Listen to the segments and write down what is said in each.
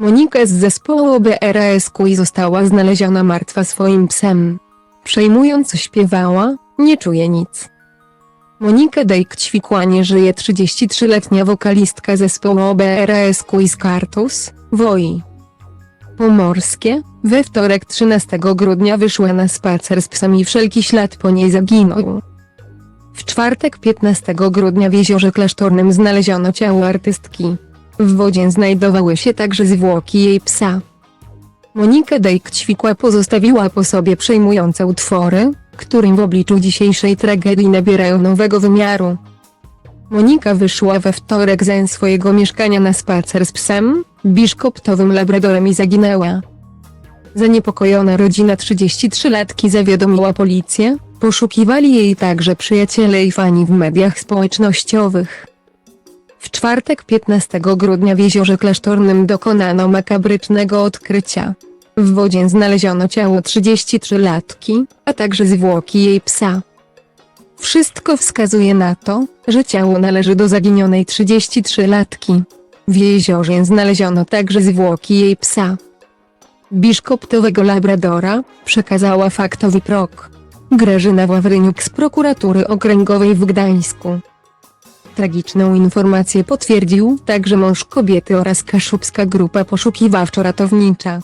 Monika z zespołu OBRSQ i została znaleziona martwa swoim psem. Przejmująco śpiewała, nie czuję nic. Monika Dejk ćwikła nie żyje 33-letnia wokalistka zespołu OBRSQ i Skartus, Woi. Pomorskie, we wtorek 13 grudnia wyszła na spacer z psem i wszelki ślad po niej zaginął. W czwartek 15 grudnia w jeziorze klasztornym znaleziono ciało artystki. W wodzie znajdowały się także zwłoki jej psa. Monika Dejk ćwikła pozostawiła po sobie przejmujące utwory, którym w obliczu dzisiejszej tragedii nabierają nowego wymiaru. Monika wyszła we wtorek ze swojego mieszkania na spacer z psem, biszkoptowym labradorem i zaginęła. Zaniepokojona rodzina 33-latki zawiadomiła policję, poszukiwali jej także przyjaciele i fani w mediach społecznościowych. W czwartek 15 grudnia w jeziorze klasztornym dokonano makabrycznego odkrycia. W wodzie znaleziono ciało 33-latki, a także zwłoki jej psa. Wszystko wskazuje na to, że ciało należy do zaginionej 33-latki. W jeziorze znaleziono także zwłoki jej psa. Biszkoptowego Labradora przekazała faktowi prok. Grażyna Wawryniuk z prokuratury okręgowej w Gdańsku. Tragiczną informację potwierdził także mąż kobiety oraz kaszubska grupa poszukiwawczo-ratownicza.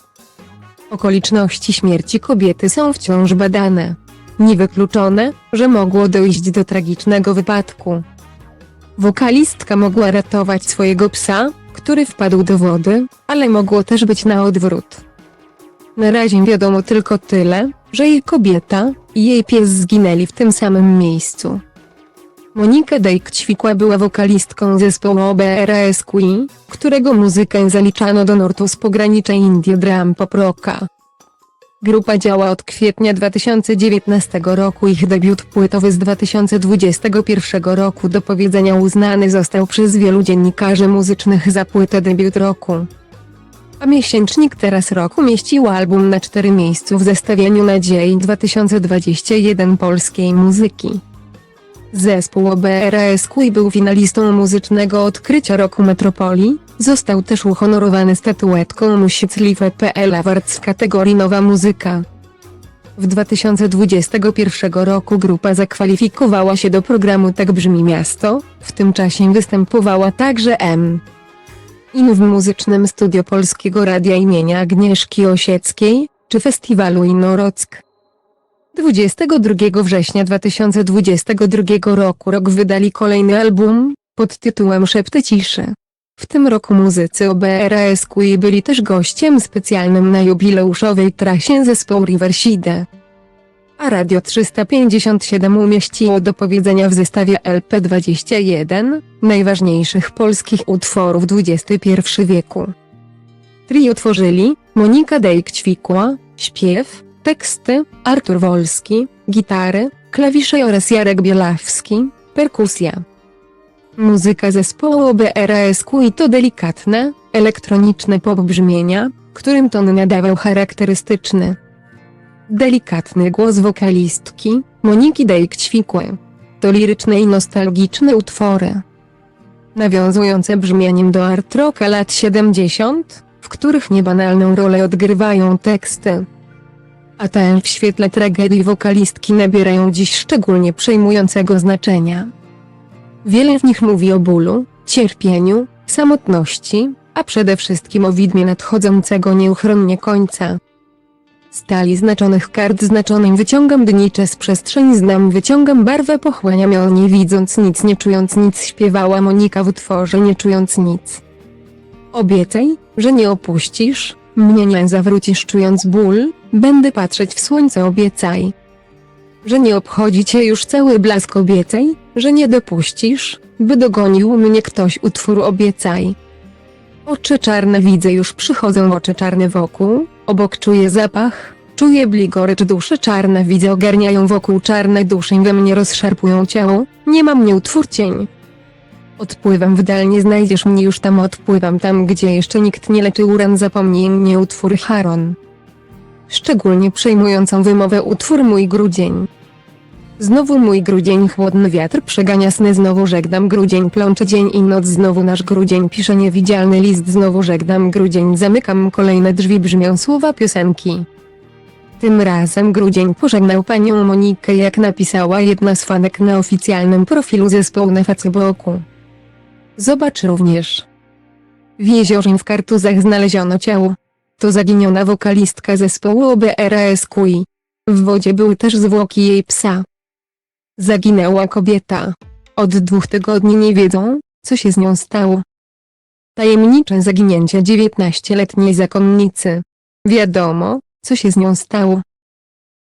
Okoliczności śmierci kobiety są wciąż badane. Niewykluczone, że mogło dojść do tragicznego wypadku. Wokalistka mogła ratować swojego psa, który wpadł do wody, ale mogło też być na odwrót. Na razie wiadomo tylko tyle, że jej kobieta i jej pies zginęli w tym samym miejscu. Monika Dejk ćwikła była wokalistką zespołu OBRSQ, którego muzykę zaliczano do nurtu z pogranicza Indie Drum Pop Rocka. Grupa działa od kwietnia 2019 roku. Ich debiut płytowy z 2021 roku do powiedzenia uznany został przez wielu dziennikarzy muzycznych za płytę debiut roku. A miesięcznik Teraz Roku mieścił album na cztery miejscu w zestawieniu nadziei 2021 polskiej muzyki. Zespół OBRSQ był finalistą muzycznego odkrycia roku Metropolii, został też uhonorowany statuetką Music.pl Awards w kategorii Nowa Muzyka. W 2021 roku grupa zakwalifikowała się do programu Tak brzmi miasto, w tym czasie występowała także M. In w muzycznym studio Polskiego Radia imienia Agnieszki Osieckiej, czy festiwalu Inorock. 22 września 2022 roku rok wydali kolejny album, pod tytułem Szepty ciszy. W tym roku muzycy OBRSQ byli też gościem specjalnym na jubileuszowej trasie zespołu Riverside. A Radio 357 umieściło do powiedzenia w zestawie LP21 najważniejszych polskich utworów XXI wieku. Trio tworzyli Monika Dejk-Ćwikła, śpiew, teksty, Artur Wolski, gitary, klawisze oraz Jarek Bielawski, perkusja. Muzyka zespołu OBRSQ i to delikatne, elektroniczne pop brzmienia, którym ton nadawał charakterystyczny. Delikatny głos wokalistki, Moniki Dejk-Ćwikłe. To liryczne i nostalgiczne utwory. Nawiązujące brzmieniem do art rocka lat 70, w których niebanalną rolę odgrywają teksty. A te w świetle tragedii wokalistki nabierają dziś szczególnie przejmującego znaczenia. Wiele w nich mówi o bólu, cierpieniu, samotności, a przede wszystkim o widmie nadchodzącego nieuchronnie końca. Stali znaczonych kart znaczonym wyciągam dnicze z przestrzeni znam wyciągam barwę pochłaniam ją nie widząc nic nie czując nic śpiewała Monika w utworze nie czując nic. Obiecaj, że nie opuścisz, mnie nie zawrócisz czując ból, będę patrzeć w słońce obiecaj. Że nie obchodzi cię już cały blask obiecaj, że nie dopuścisz, by dogonił mnie ktoś utwór obiecaj. Oczy czarne widzę już przychodzą oczy czarne wokół, obok czuję zapach, czuję bligorycz duszy czarne widzę ogarniają wokół czarne dusze we mnie rozszarpują ciało, nie ma mnie utwór cień. Odpływam w dal nie znajdziesz mnie już tam odpływam tam gdzie jeszcze nikt nie leczy uran zapomnij mnie utwór Haron. Szczególnie przejmującą wymowę utwór mój grudzień. Znowu mój grudzień chłodny wiatr przegania sny znowu żegnam grudzień plącze dzień i noc znowu nasz grudzień pisze niewidzialny list znowu żegnam grudzień zamykam kolejne drzwi brzmią słowa piosenki. Tym razem grudzień pożegnał panią Monikę jak napisała jedna z fanek na oficjalnym profilu zespołu na Facebooku. Zobacz również. W jeziorze w Kartuzach znaleziono ciało. To zaginiona wokalistka zespołu OBRSQI. W wodzie były też zwłoki jej psa. Zaginęła kobieta. Od dwóch tygodni nie wiedzą, co się z nią stało. Tajemnicze zaginięcie 19-letniej zakonnicy. Wiadomo, co się z nią stało.